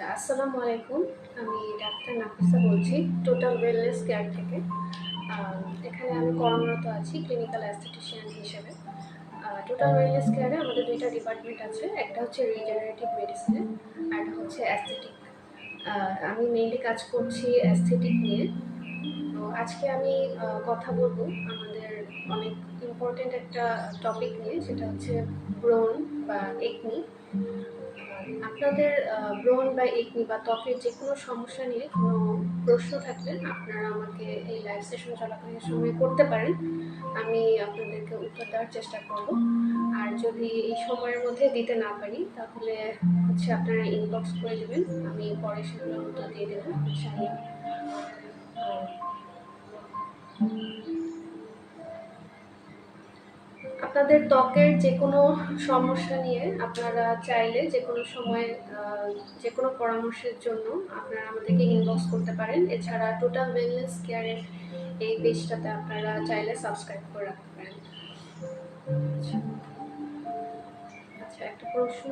আচ্ছা আসসালামু আলাইকুম। আমি ডাক্তার নাফিসা বলছি টোটাল ওয়েলনেস কেয়ার থেকে। এখানে আমি কর্মরত আছি ক্লিনিক্যাল অ্যাস্থেটিশিয়ান হিসেবে। টোটাল ওয়েলনেস কেয়ারে আমাদের দুইটা ডিপার্টমেন্ট আছে, একটা হচ্ছে রিজেনারেটিভ মেডিসিনে আর হচ্ছে অ্যাস্থেটিক আমি মেইনলি কাজ করছি অ্যাস্থেটিক নিয়ে। তো আজকে আমি কথা বলব আমাদের অনেক ইম্পর্টেন্ট একটা টপিক নিয়ে, সেটা হচ্ছে ব্রোন বা একনি আপনাদের ব্রণ বা একনি বা ত্বকের যে কোনো সমস্যা নিয়ে কোনো প্রশ্ন থাকলে আপনারা আমাকে এই লাইভ সেশন চলাকালীন সময় করতে পারেন। আমি আপনাদেরকে উত্তর দেওয়ার চেষ্টা করব। আর যদি এই সময়ের মধ্যে দিতে না পারি, তাহলে হচ্ছে আপনারা ইনবক্স করে দেবেন। আমি পরে সেগুলোর উত্তর দিয়ে দেবো আপনাদের ত্বকের যে কোনো সমস্যা নিয়ে আপনারা চাইলে যে কোনো সময় যে কোনো পরামর্শের জন্য আপনারা আমাদেরকে ইনবক্স করতে পারেন এছাড়া টোটাল ওয়েলনেস কেয়ারের এই পেজটাতে আপনারা চাইলে সাবস্ক্রাইব করে রাখতে পারেন আচ্ছা। আচ্ছা একটা প্রশ্ন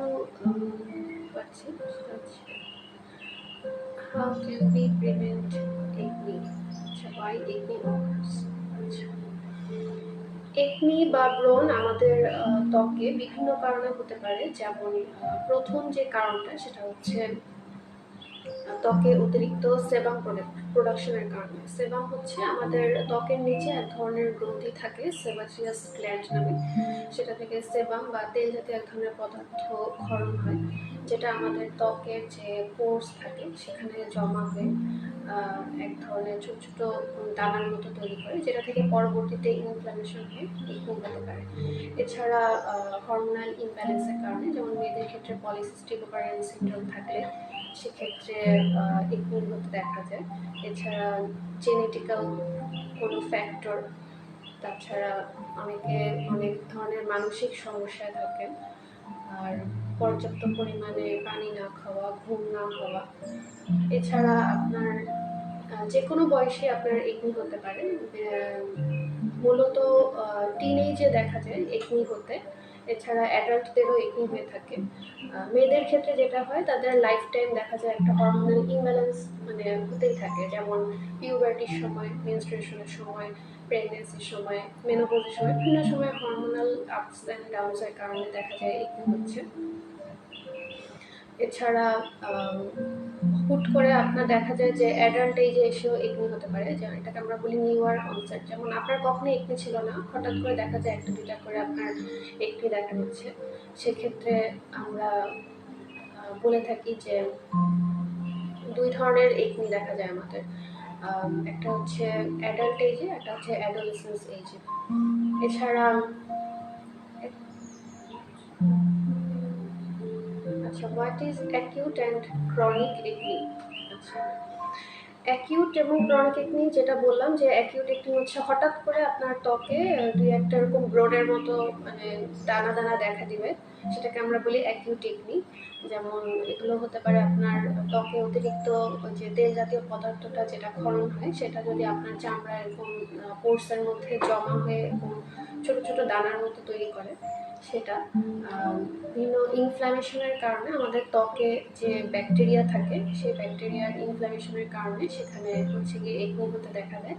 পাচ্ছি how can be prevent acne বা ব্রণ আমাদের ত্বকে বিভিন্ন কারণে হতে পারে। যেমন প্রথম যে কারণটা সেটা হচ্ছে ত্বকে অতিরিক্ত সেবাম প্রোডাকশনের কারণে। সেবাম হচ্ছে আমাদের ত্বকের নিচে এক ধরনের গ্রন্থি থাকে সেবাসিয়াস গ্ল্যান্ড নামে। সেটা থেকে সেবাম বা তেল জাতীয় এক ধরনের পদার্থ ক্ষরণ হয়, যেটা আমাদের ত্বকের যে পোর্স থাকে, সেখানে জমা হয়ে। এক ধরনের ছোট ছোট দানার মতো তৈরি করে, যেটা থেকে পরবর্তীতে ইনফ্লামেশন হয়ে হতে পারে। এছাড়া হরমোনাল ইমব্যালেন্সের কারণে যেমন মেয়েদের ক্ষেত্রে পলিসিস্টিক ওভারিয়ান সিনড্রোম থাকলে সেক্ষেত্রে একনি হতে দেখা যায়। এছাড়া জেনেটিক্যাল কোনো ফ্যাক্টর তাছাড়া অনেকে অনেক ধরনের মানসিক সমস্যায় থাকে আর পর্যাপ্ত পরিমাণে পানি না খাওয়া, ঘুম না হওয়া। এছাড়া আপনার যে কোনো বয়সে আপনার একনি হতে পারে। মূলত টিনেজে দেখা যায় একনি হতে। এছাড়া অ্যাডাল্টদেরও একনি হয়ে থাকে। মেয়েদের ক্ষেত্রে যেটা হয়, তাদের লাইফ টাইম দেখা যায় একটা হরমোনাল ইমব্যালেন্স মানে হতেই থাকে। যেমন পিউবার্টির সময় মেনস্ট্রুয়েশনের সময় প্রেগনেন্সির সময় মেনোপজের সময়। বিভিন্ন সময় হরমোনাল আপস অ্যান্ড ডাউনসের কারণে দেখা যায় একনি হচ্ছে। এছাড়া হুট করে আপনার দেখা যায় যে অ্যাডাল্ট এজে এসেও একনি হতে পারে। যে এটাকে আমরা বলি নিউ ইয়ার কনসার্ট যেমন আপনার কখনো একনি ছিল না। হঠাৎ করে দেখা যায় একটা, দুইটা করে আপনার একনি দেখা দিচ্ছে সেক্ষেত্রে আমরা বলে থাকি যে দুই ধরনের একনি দেখা যায় আমাদের। একটা হচ্ছে অ্যাডাল্ট এজে একটা হচ্ছে অ্যাডোলেসেন্স এজে এছাড়া আচ্ছা what is acute and chronic acne আচ্ছা অ্যাকিউট এবং ক্রনিক একনি যেটা বললাম যে অ্যাকিউট একনি হচ্ছে হঠাৎ করে আপনার ত্বকে দুই একটা এরকম ব্রোডের মতো মানে দানা দানা দেখা দিবে, সেটাকে আমরা বলি অ্যাকিউট একনি যেমন এগুলো হতে পারে আপনার ত্বকে অতিরিক্ত যে তেল জাতীয় পদার্থটা যেটা ক্ষরণ হয়, সেটা যদি আপনার চামড়া এরকম পোর্সের মধ্যে জমা হয়ে এরকম ছোট ছোট দানার মতো তৈরি করে সেটা। বিভিন্ন ইনফ্ল্যামেশনের কারণে আমাদের ত্বকে যে ব্যাকটেরিয়া থাকে সেই ব্যাকটেরিয়ার ইনফ্ল্যামেশনের কারণে সেখানে হচ্ছে গিয়ে একনি হতে দেখা দেয়।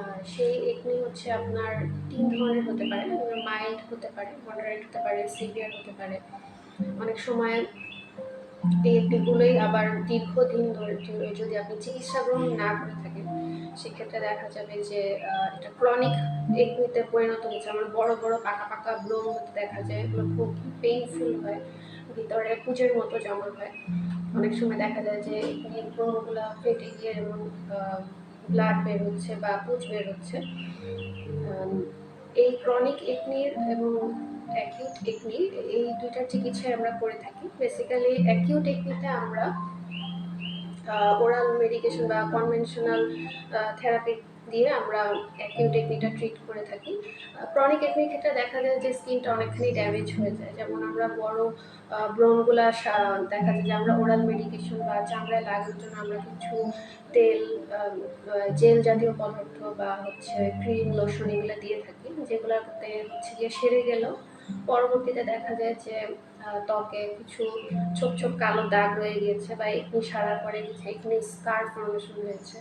আর সেই একনি হচ্ছে আপনার তিন ধরনের হতে পারে মাইল্ড হতে পারে মডারেট হতে পারে সিভিয়ার হতে পারে। অনেক সময় এই একনিগুলোই আবার দীর্ঘদিন ধরে যদি আপনি চিকিৎসা গ্রহণ না করে থাকেন সেক্ষেত্রে দেখা যাবে যে এটা ক্রনিক একনিতে পরিণত হচ্ছে আমার বড় বড় পাকা পাকা ব্রণ হতে দেখা যায় এগুলো খুব পেইনফুল হয়। ভিতরে পুজোর মতো জমা হয়। অনেক সময় দেখা যায় যে, এই ব্রণগুলো ফেটে গিয়ে যেমন ব্লাড বের হচ্ছে বা পুজ বের হচ্ছে। এই ক্রনিক একনির এবং অ্যাকিউট একনি এই দুইটার চিকিৎসায় আমরা করে থাকি। বেসিক্যালি অ্যাকিউট একনিতে আমরা ওরাল মেডিকেশন বা কনভেনশনাল থেরাপি দিয়ে আমরা অ্যাকিউট একনিটা ট্রিট করে থাকি। ক্রনিক একনির ক্ষেত্রে দেখা যায় যে স্কিনটা অনেকখানি ড্যামেজ হয়ে যায়। যেমন আমরা বড় ব্রণগুলা দেখা যায় যে আমরা ওরাল মেডিকেশন বা চামড়ায় লাগানোর জন্য আমরা কিছু তেল জেল জাতীয় পদার্থ বা হচ্ছে ক্রিম লোশন এগুলো দিয়ে থাকি। যেগুলোতে হচ্ছে গিয়ে সেরে গেলেও পরবর্তীতে দেখা যায় যে ত্বকে কিছু ছোপ ছোপ কালো দাগ রয়ে গিয়েছে বা একনি সারার পরে কিছু একনি স্কার ফর্মেশন হয়েছে।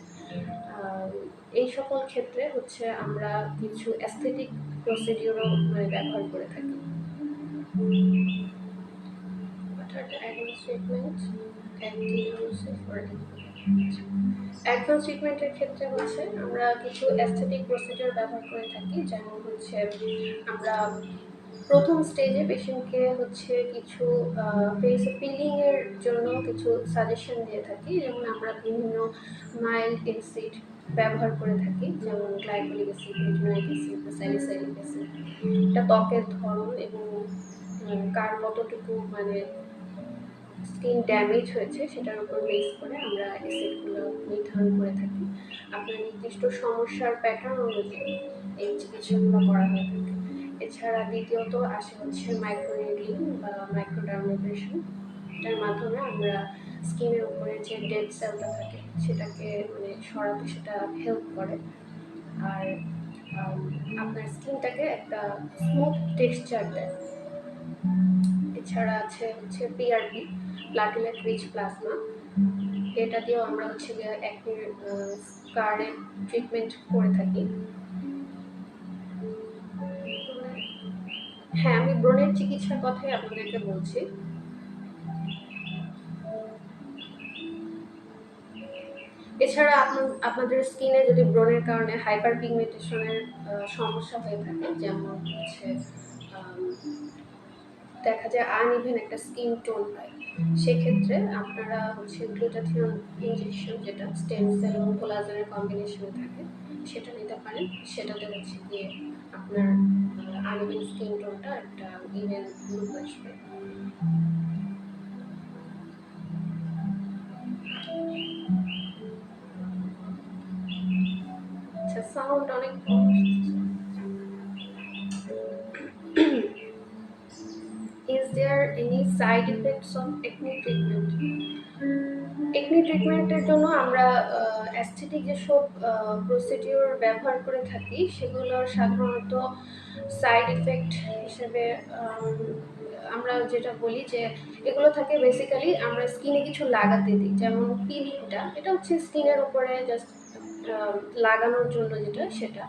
এই সকল ক্ষেত্রে হচ্ছে আমরা কিছু অ্যাস্থেটিক প্রসিডিউরও মানে ব্যবহার করে থাকি। অ্যাডভান্স ট্রিটমেন্টের ক্ষেত্রে হচ্ছে আমরা কিছু অ্যাস্থেটিক প্রসিডিওর ব্যবহার করে থাকি, যেমন হচ্ছে আমরা প্রথম স্টেজে পেশেন্টকে হচ্ছে কিছু ফেস পিলিং এর জন্য কিছু সাজেশন দিয়ে থাকি। যেমন আমরা বিভিন্ন মাইল্ড এসিড ব্যবহার করে থাকি, যেমন গ্লাইকোলিক অ্যাসিড স্যালিসাইলিক অ্যাসিড এটা ত্বকের ধরন এবং কার কতটুকু মানে স্কিন ড্যামেজ হয়েছে সেটার উপর বেস করে আমরা অ্যাসিডগুলো নির্ধারণ করে থাকি। আপনার নির্দিষ্ট সমস্যার প্যাটার্ন অনুযায়ী এই চিকিৎসাগুলো করা হয়ে থাকে। এছাড়া দ্বিতীয়ত আসে হচ্ছে মাইক্রোনিডলিং বা মাইক্রোডার্মোগ্রেশন এটার মাধ্যমে আমরা স্কিনের উপরে যে ডেড সেলটা থাকে, সেটাকে মানে সরাতে সেটা হেল্প করে। আর আপনার স্কিনটাকে একটা স্মুথ টেক্সচার দেয়। এছাড়া আছে হচ্ছে পিআরপি প্লাটিলেট রিচ প্লাজমা এটা দিয়েও আমরা হচ্ছে একটির স্কারের ট্রিটমেন্ট করে থাকি। হ্যাঁ আমি ব্রণের চিকিৎসার কথাই আপনাদেরকে বলছি। এছাড়া আপনাদের স্কিনে যদি ব্রণের কারণে হাইপার পিগমেন্টেশনের সমস্যা হয়ে থাকে, যেমন হচ্ছে দেখা যায় আনইভেন একটা স্কিন টোন হয়, সেক্ষেত্রে আপনারা হচ্ছে গ্লুটাথিয়ন ইঞ্জেকশন যেটা স্টেম সেল এবং কোলাজেনের কম্বিনেশনে থাকে, সেটা নিতে পারেন। সেটাতে হচ্ছে গিয়ে আপনার আনইভেন স্কিন টোনটা একটা ইভেন লুক আসবে আচ্ছা সাউন্ড অনেক কম। Is there any side effects of acne treatment? Acne ট্রিটমেন্টের জন্য আমরা অ্যাস্থেটিক যেসব প্রসিডিওর ব্যবহার করে থাকি, সেগুলোর সাধারণত সাইড ইফেক্ট হিসেবে আমরা যেটা বলি যে, এগুলো থাকে বেসিক্যালি আমরা স্কিনে কিছু লাগাতে দিই। যেমন পিলিংটা এটা হচ্ছে স্কিনের উপরে জাস্ট লাগানোর জন্য যেটা, সেটা।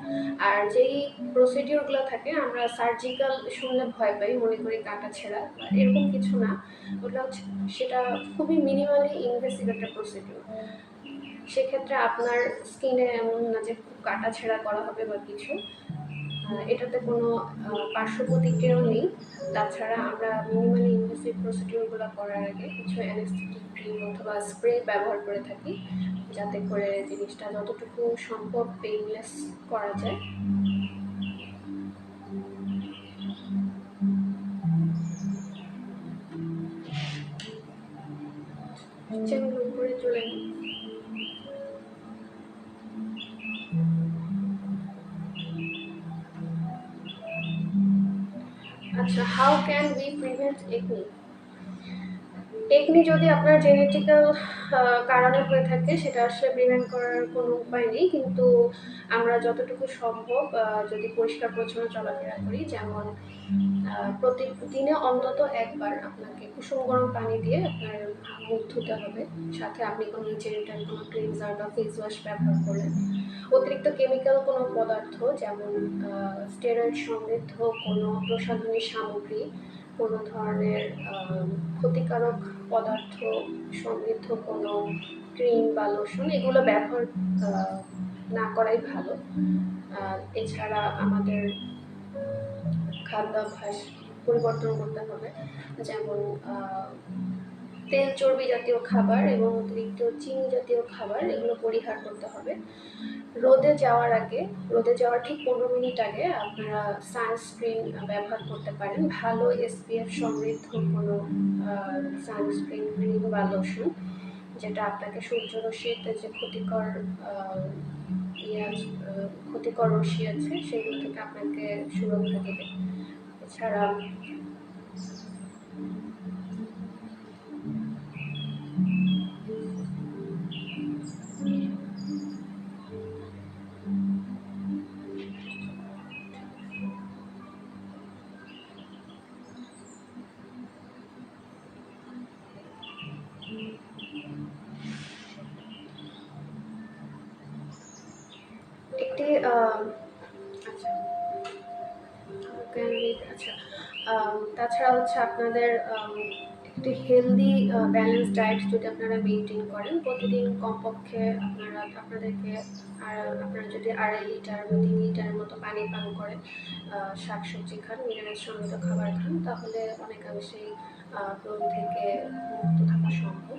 আর যেই প্রসিডিওরগুলো থাকে, আমরা সার্জিক্যাল শুনলে ভয় পাই, মনে করি কাটা ছেঁড়া এরকম কিছু না। ওটা হচ্ছে, সেটা খুবই মিনিমালি ইনভেসিভ একটা প্রসিডিওর সেক্ষেত্রে আপনার স্কিনে এমন না যে খুব কাটা ছেঁড়া করা হবে বা কিছু। এটাতে কোনো পার্শ্বপ্রতিক্রিয়াও পার্শ্ব প্রতিক্রিয়াও নেই। তাছাড়া আমরা মিনিমালি ইনভেসিভ প্রসিডিওরগুলো করার আগে কিছু অ্যানেস্থেটিক ক্রিম অথবা স্প্রে ব্যবহার করে থাকি, যাতে করে জিনিসটা যতটুকু সম্ভব পেইনলেস করা যায়। আচ্ছা how can we prevent acne যদি আপনার জেনেটিক্যাল কারণে হয়ে থাকে, সেটা আসলে প্রিভেন্ট করার কোনো উপায় নেই। কিন্তু আমরা যতটুকু সম্ভব যদি পরিষ্কার পরিচ্ছন্ন চলাফেরা করি, যেমন প্রতিদিনে অন্তত একবার আপনাকে কুসুম গরম পানি দিয়ে আপনার মুখ ধুতে হবে। সাথে আপনি কোনো জেনিটাল কোনো ক্লিনজার বা ফেস ওয়াশ ব্যবহার করলেন অতিরিক্ত কেমিক্যাল কোনো পদার্থ, যেমন স্টেরয়েড সমৃদ্ধ কোনো প্রসাধনী সামগ্রী কোনো ধরনের ক্ষতিকারক পদার্থ সমৃদ্ধ কোনো ক্রিম বা লোশন, এগুলো ব্যবহার না করাই ভালো। এছাড়া আমাদের খাদ্যাভ্যাস পরিবর্তন করতে হবে। যেমন তেল চর্বি জাতীয় খাবার এবং অতিরিক্ত চিনি জাতীয় খাবার এগুলো পরিহার করতে হবে। রোদে যাওয়ার আগে, রোদে যাওয়ার ঠিক পনেরো মিনিট আগে আপনারা সানস্ক্রিন ব্যবহার করতে পারেন। ভালো এসপিএফ সমৃদ্ধ কোনো সানস্ক্রিন ক্রিম বা লোশন যেটা আপনাকে সূর্যরশ্মিতে যে ক্ষতিকর ইয়ে ক্ষতিকর রশ্মি আছে সেগুলো থেকে আপনাকে সুরক্ষা দেবে। এছাড়া হচ্ছে আপনাদের একটি হেলদি ব্যালেন্স ডায়েট যদি আপনারা মেনটেন করেন, প্রতিদিন কমপক্ষে আপনারা, আপনাদেরকে আর আপনারা যদি আড়াই লিটার বা তিন লিটারের মতো পানি পান শাক শাকসবজি খান মিনারেল সমৃদ্ধ খাবার খান, তাহলে অনেকাংশেই ব্রণ থেকে মুক্ত থাকা সম্ভব।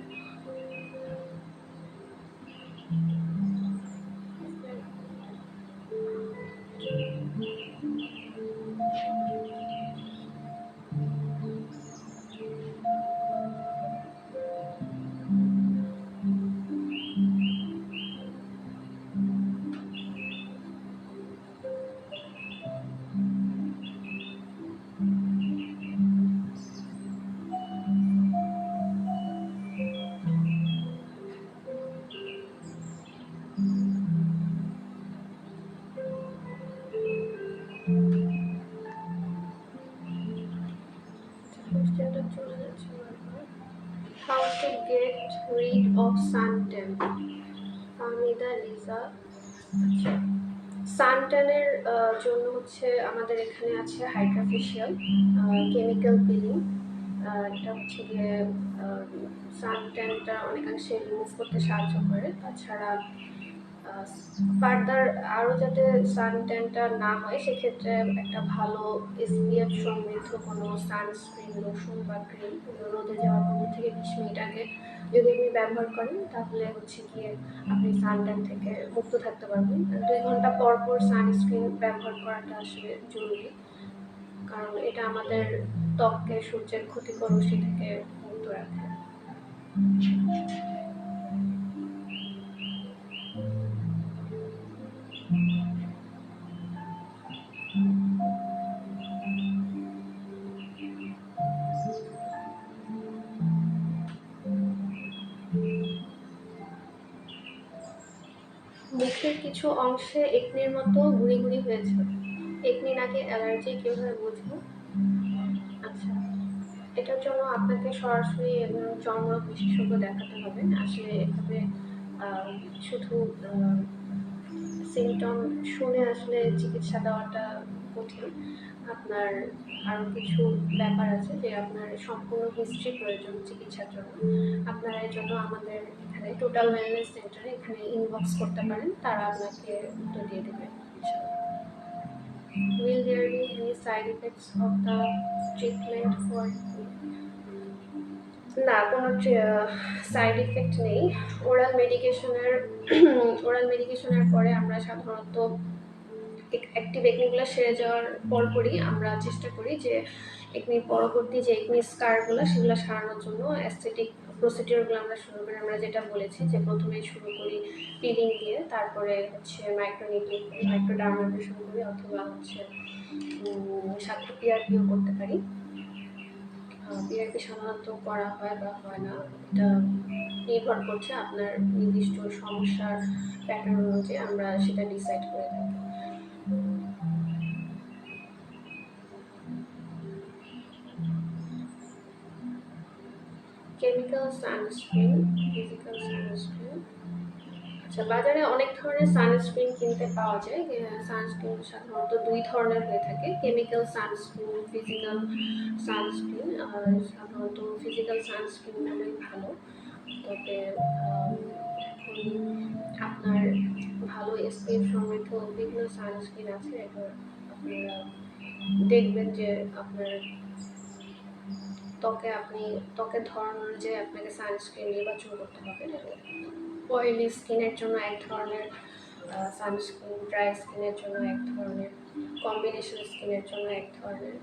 সানটেন। ফাহমিদা লিজা। আচ্ছা। সানটেনের জন্য হচ্ছে আমাদের এখানে আছে হাইড্রাফেশিয়াল কেমিক্যাল পিলিং। এটা হচ্ছে গিয়ে সানটেনটা অনেকাংশে রিমুভ করতে সাহায্য করে। তাছাড়া ফার্দার আরও যাতে সান সানট্যানটা না হয়, সেক্ষেত্রে একটা ভালো এসপিএফ সমৃদ্ধ কোনো সানস্ক্রিন লোশন বা ক্রিম রোদে যাওয়ার পনেরো থেকে বিশ মিনিট আগে যদি আপনি ব্যবহার করেন, তাহলে হচ্ছে গিয়ে আপনি সানট্যান থেকে মুক্ত থাকতে পারবেন। দুই ঘণ্টা পর পর সানস্ক্রিন ব্যবহার করাটা আসলে জরুরি। কারণ এটা আমাদের ত্বককে সূর্যের ক্ষতিকর রশ্মি থেকে মুক্ত রাখে। মুখের কিছু অংশে একনির মতো গুড়ি গুড়ি হয়েছে। একনি নাকি অ্যালার্জি, কীভাবে বুঝব? আচ্ছা এটার জন্য আপনাকে সরাসরি চর্মরোগ বিশেষজ্ঞ দেখাতে হবে। আসলে এভাবে শুধু সিমটম শুনে আসলে চিকিৎসা দেওয়াটা কঠিন। আপনার আরও কিছু ব্যাপার আছে যে আপনার সম্পূর্ণ হিস্ট্রি প্রয়োজন চিকিৎসার জন্য। আপনারা এর জন্য আমাদের এখানে টোটাল ওয়েলনেস সেন্টারে এখানে ইনবক্স করতে পারেন, তারা আপনাকে উত্তর দিয়ে দেবে Will there be any side effects of the treatment for না, কোনো সাইড ইফেক্ট নেই। ওরাল মেডিকেশনের ওরাল মেডিকেশনের পরে আমরা সাধারণত অ্যাক্টিভ একনিগুলো সেরে যাওয়ার পর পরপরই আমরা চেষ্টা করি যে একনি পরবর্তী যে একনি স্কারগুলো সেগুলো সারানোর জন্য অ্যাস্থেটিক প্রসিডিওরগুলো আমরা শুরু করি। আমরা যেটা বলেছি যে প্রথমে শুরু করি পিলিং দিয়ে তারপরে হচ্ছে মাইক্রোনিটিং মাইক্রোডার্মাব্রেশন করি অথবা হচ্ছে সাথে পিআরপিও করতে পারি। পিআরপি সাধারণত করা হয় বা হয় না এটা নির্ভর করছে আপনার নির্দিষ্ট সমস্যার প্যাটার্ন অনুযায়ী আমরা সেটা ডিসাইড করে থাকি। কেমিক্যাল সানস্ক্রিন ফিজিক্যাল সানস্ক্রিন আচ্ছা বাজারে অনেক ধরনের সানস্ক্রিন কিনতে পাওয়া যায়। সানস্ক্রিন সাধারণত দুই ধরনের হয়ে থাকে। কেমিক্যাল সানস্ক্রিন ফিজিক্যাল সানস্ক্রিন আর সাধারণত ফিজিক্যাল সানস্ক্রিন অনেক ভালো। তবে আপনার ভালো এসপিএফ সমৃদ্ধ বিভিন্ন সানস্ক্রিন আছে। এবার আপনারা দেখবেন যে আপনার ত্বকে আপনি ত্বকের ধরন অনুযায়ী আপনাকে সানস্ক্রিন নির্বাচন করতে হবে। অয়েলি স্কিনের জন্য এক ধরনের সানস্ক্রিন ড্রাই স্কিনের জন্য এক ধরনের কম্বিনেশন স্কিনের জন্য এক ধরনের।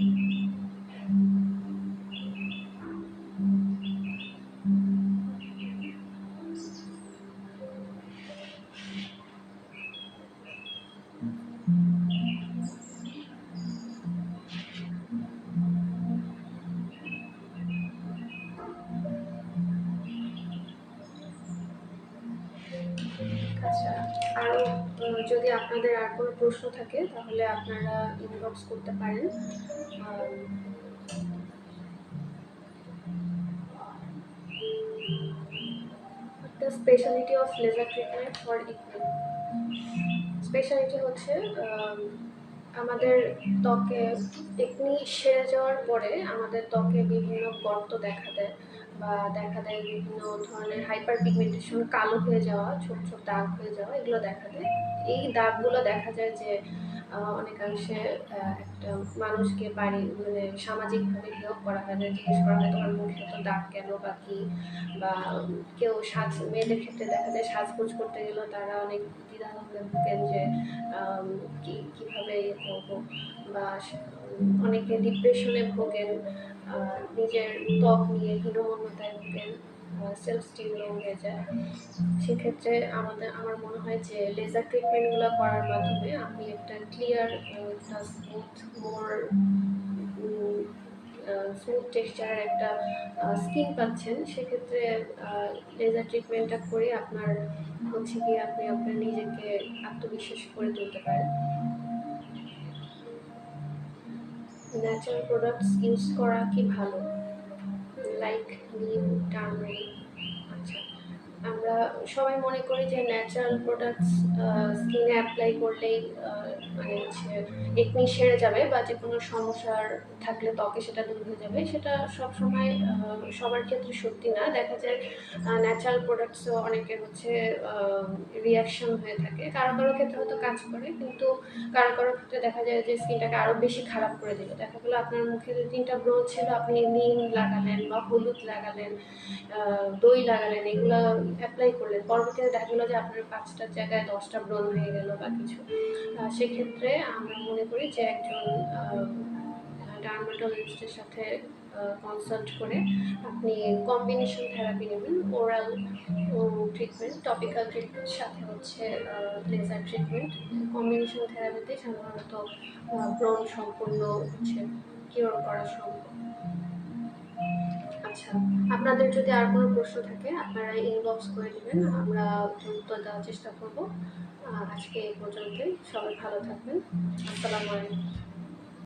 আচ্ছা প্রশ্ন থাকে তাহলে আপনারা ইনবক্স করতে পারেন। the specialty of laser treatment for acne speciality হচ্ছে আম, আমাদের ত্বকে একনি সেরে যাওয়ার পরে আমাদের ত্বকে বিভিন্ন গর্ত দেখা দেয়। বা দেখা দেয় বিভিন্ন ধরনের হাইপার পিগমেন্টেশন কালো হয়ে যাওয়া, ছোট ছোট দাগ হয়ে যাওয়া, এগুলো দেখা দেয়। এই দাগগুলো দেখা যায় যে অনেকাংশে একটা মানুষকে বাড়ি মানে সামাজিকভাবে হেয় করা হয়। যে জিজ্ঞেস করা হয়, তোমার মুখে তো দাগ কেন বা কি? বা কেউ সাজ, মেয়েদের ক্ষেত্রে দেখা যায় সাজগোজ করতে গেলেও তারা অনেক দ্বিধাদ্বন্দ্বে ভুগেন যে আম, কি কীভাবে ইয়ে করব বা অনেকে ডিপ্রেশনে ভোগেন নিজের ত্বক নিয়ে হীনমন্যতায় ভোগেন সেলফ স্টিম লো হয়ে যায়। সেক্ষেত্রে আমাদের, আমার মনে হয় যে লেজার ট্রিটমেন্টগুলো করার মাধ্যমে আপনি একটা ক্লিয়ার স্মুথ মোর স্মুথ টেক্সচারের একটা স্কিন পাচ্ছেন। সেক্ষেত্রে লেজার ট্রিটমেন্টটা করে আপনার হচ্ছে কি আপনি আপনার নিজেকে আত্মবিশ্বাস করে তুলতে পারেন। ন্যাচারাল প্রোডাক্টস ইউজ করা কি ভালো? সবাই মনে করি যে ন্যাচারাল প্রোডাক্টস স্কিনে অ্যাপ্লাই করলেই মানে হচ্ছে একনি সেরে যাবে বা যে কোনো সমস্যার থাকলে ত্বকে সেটা দূর হয়ে যাবে, সেটা সব সময় সবার ক্ষেত্রে সত্যি না। দেখা যায় ন্যাচারাল প্রোডাক্টসও অনেকের হচ্ছে রিয়াকশন হয়ে থাকে। কারও কারও ক্ষেত্রে হয়তো কাজ করে, কিন্তু কারও কারও ক্ষেত্রে দেখা যায় যে স্কিনটাকে আরও বেশি খারাপ করে দিল দেখা গেলো আপনার মুখে যে তিনটা ব্রণ ছিল, আপনি নিম লাগালেন বা হলুদ লাগালেন দই লাগালেন, এগুলো অ্যাপ্লাই করলেন পরবর্তীতে দেখা গেলো যে আপনার পাঁচটার জায়গায় দশটা ব্রণ হয়ে গেল বা কিছু। সেক্ষেত্রে আমরা মনে করি যে একজন ডার্মাটোলজিস্টের সাথে কনসাল্ট করে আপনি কম্বিনেশন থেরাপি নেবেন ওরাল ট্রিটমেন্ট টপিক্যাল ট্রিটমেন্ট সাথে হচ্ছে লেজার ট্রিটমেন্ট কম্বিনেশন থেরাপিতে সাধারণত ব্রণ সম্পূর্ণ হচ্ছে কিওর করা সম্ভব। আচ্ছা আপনাদের যদি আর কোনো প্রশ্ন থাকে, আপনারা ইনবক্স করে দেবেন আমরা উত্তর দেওয়ার চেষ্টা করব। আজকে এই পর্যন্তই। সবাই ভালো থাকবেন। আসসালামু আলাইকুম।